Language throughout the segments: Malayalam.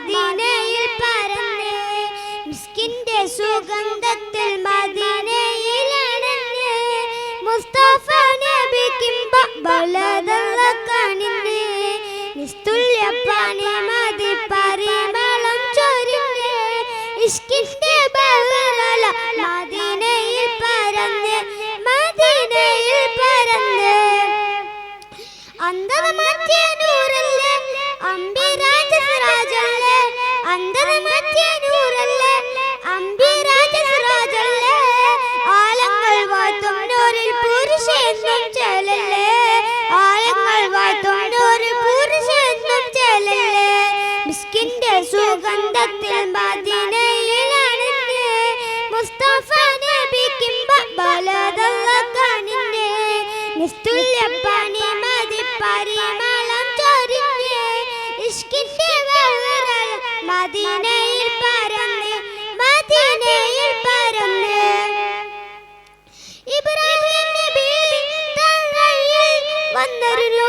മദീനയിൽ പരന്ന് മിസ്കിന്റെ സുഗന്ധത്തിൽ മദീനയിലണഞ്ഞ് മുസ്തഫ നബിക്കും ബലതള്ള മതി പരിമളം ചൊരിഞ്ഞ് മദീനയിൽ പരന്ന് മദീനയിൽ പരന്ന് മാറ്റിയ സുഗന്ധത്തിൽ മദീനയിലാണ് മുസ്തഫ നബിക്കിമ്പ ബലതള്ള കണിഞ്ഞ് നിസ്തുല്യ പണി മതി പരിമളം ചൊരിഞ്ഞ് ഇഷ്കിന്റെ വെള്ളറൽ മദീനയിൽ പരന്ന് മദീനയിൽ പരന്ന്. ഇബ്രാഹിം നബി തങ്ങളിൽ വന്നൊരു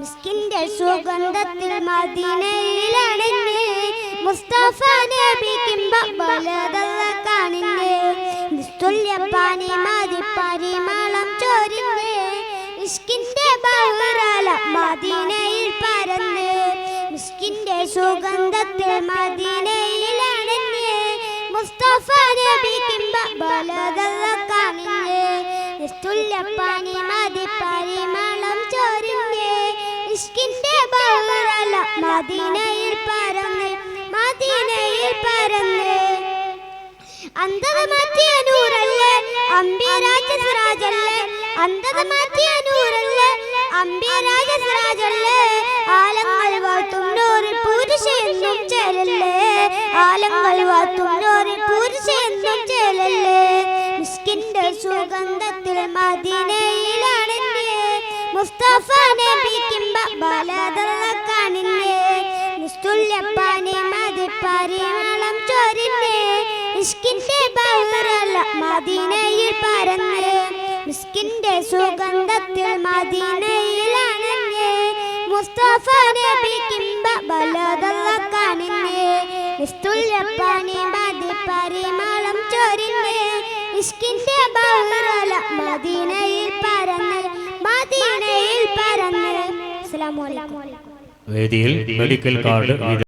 മിസ്കിന്റെ സുഗന്ധത്തിൽ പരിമളം ചോരിഞ്ഞ് മദീനയിൽ പരന്ന്. സുഗന്ധത്തിൽ മദീനയിലണിഞ്ഞ് മുസ്തഫ നബി കിംബ ബലതള്ള കാണിഞ്ഞ് നിസ്തുല്യ പാനി മതി പരിമളം ചോരിഞ്ഞ്. ഇഷ്കിന്റെ ബഹുറല മദീനയിൽ മദീനയിൽ അന്തത മാറ്റിയ നൂറല്ലേ അംബിരാജ സിറാജല്ലേ അന്തത മാറ്റിയ അംബിരാജ സിറാജല്ലേ ആലങ്ങൾ വാത്തും നൂറിൽ പുരുഷെന്നും ചേലല്ലേ ആലങ്ങൾ വാത്തും നൂറിൽ പുരുഷെന്നും ചേലല്ലേ മിസ്കിന്റെ സുഗന്ധത്തിൽ മദീനയിലാണ് മുസ്തഫ നബി കിംബ ബലതള്ള കാണില്ലേ? നിസ്തുല്യ പാനി മതി പരിമളം ചൊരിഞ്ഞ് ഇഷ്കിന്റെ ബൗറല്ല മദീനയിൽ പരന്ന്. മിസ്കിന്റെ സുഗന്ധത്തിൽ മദീനയിലാണ് മുസ്തഫ നബി കിംബ ബലതള്ള കാണില്ലേ നിസ്തുല്യ പാനി മതി പരിമളം ചൊരിഞ്ഞ് ഇഷ്കിന്റെ ബഹുറല മദീനയിൽ പരന്ന് മദീനയിൽ പരന്ന്. അസ്സലാമു അലൈക്കും. വേദിയിൽ മെഡിക്കൽ കാർഡ്